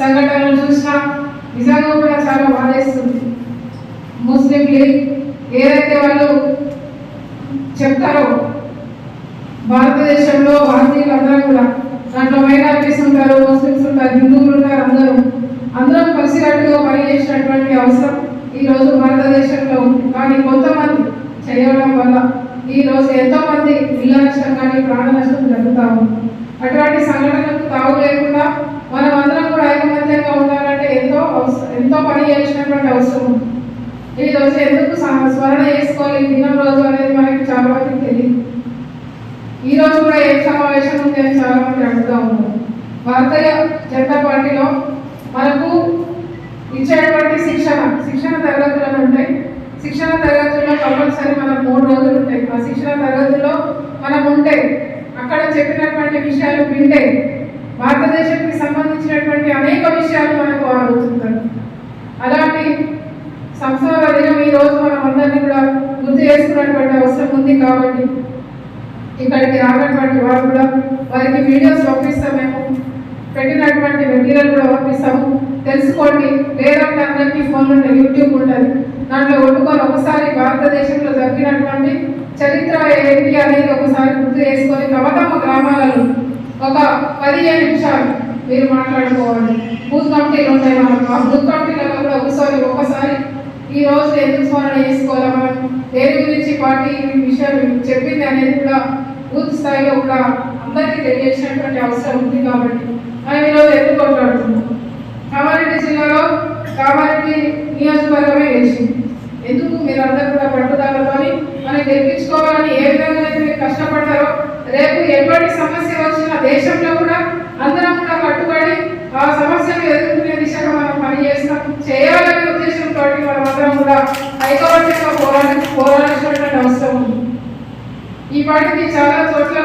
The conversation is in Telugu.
సంఘటనలు చూసినా నిజంగా కూడా చాలా బాధేస్తుంది. ముస్లిం లీగ్ ఏదైతే వాళ్ళు చెప్తారో భారతదేశంలో భారతీయులు అందరూ కూడా దాంట్లో మైనారిటీస్ ఉంటారు ముస్లిమ్స్ ఉంటారు హిందువులు ఉంటారు అందరూ. అందరం కలిసికట్టుగా పనిచేసినటువంటి అవసరం ఈరోజు భారతదేశంలో ఉంది. కానీ కొంతమంది చేయడం వల్ల ఈ రోజు ఎంతో మంది ఇళ్ళ నష్టం కానీ ప్రాణ నష్టం జరుగుతా ఉంది అటువంటి సంఘటనలకు తావు లేకుండా మనం అందరం కూడా ఐకమత్యంగా ఉండాలంటే ఎంతో అవసరం ఎంతో పని చేసినటువంటి అవసరం. ఉంది ఈ రోజు ఎందుకు స్మరణ చేసుకోవాలి? ఈ దినం రోజు అనేది మనకి చాలా మందికి తెలియదు. ఈ రోజు కూడా ఏం సమావేశం ఉంది అని చాలా మంది అడుగుతా ఉన్నారు. భారతీయ జనతా పార్టీలో మనకు ఇచ్చేటువంటి శిక్షణ శిక్షణ తరగతులను ఉంటాయి శిక్షణ తరగతులు కంపల్సరీ మనం మూడు రోజులు ఉంటాయి. ఆ శిక్షణ తరగతిలో మనం ఉంటే అక్కడ చెప్పినటువంటి విషయాలు వింటే భారతదేశానికి సంబంధించినటువంటి అనేక విషయాలు మనకు అడుగుతుంటారు అలాంటి సంసార దినం ఈ రోజు మనం అందరినీ కూడా గుర్తు చేసుకున్నటువంటి అవసరం ఉంది కాబట్టి ఇక్కడికి రానటువంటి వారు కూడా వారికి వీడియోస్ పంపిస్తాం మేము. పెట్టినటువంటి మెటీరియల్ కూడా పంపిస్తాము. తెలుసుకోండి. లేదంటే అందరికీ ఫోన్ ఉంటుంది యూట్యూబ్ ఉంటుంది. దాంట్లో ఒట్టుకొని ఒకసారి భారతదేశంలో జరిగినటువంటి చరిత్ర ఏంటి అనేది ఒకసారి గుర్తు చేసుకొని తమ గ్రామాలలో ఒక పదిహేను నిమిషాలు మీరు మాట్లాడుకోవాలి. బూత్ కమిటీలు ఉంటాయి మనకు. ఆ బూత్ కమిటీలలో కూడా ఒకసారి ఒకసారి ఈ రోజు ఎందుకు స్మరణ చేసుకోవాలి మనం? దేని గురించి పార్టీ విషయం విషయాలు చెప్పింది అనేది కూడా బూత్ స్థాయిలో కూడా అందరికీ తెలియజేసినటువంటి అవసరం ఉంది కాబట్టి. మనం ఈరోజు ఎందుకు కొట్లాడుతున్నాం కామారెడ్డి నియోజకవర్గమే గెలిచింది. ఎందుకు? మీరు అందరూ కూడా పట్టుదలతోని మనం గెలిపించుకోవాలని ఏ విధంగా అయితే మీరు కష్టపడ్డారో రేపు ఎటువంటి సమస్య వచ్చినా దేశంలో కూడా అందరం కూడా కట్టుబడి ఆ సమస్యను ఎదుర్కొనే దిశగా మనం పనిచేస్తాం. చేయాలనే ఉద్దేశంతో మనం అందరం కూడా ఐకమత్యంగా పోరాడి పోరాడాల్సినటువంటి అవసరం ఉంది. ఈ పాటికి చాలా చోట్ల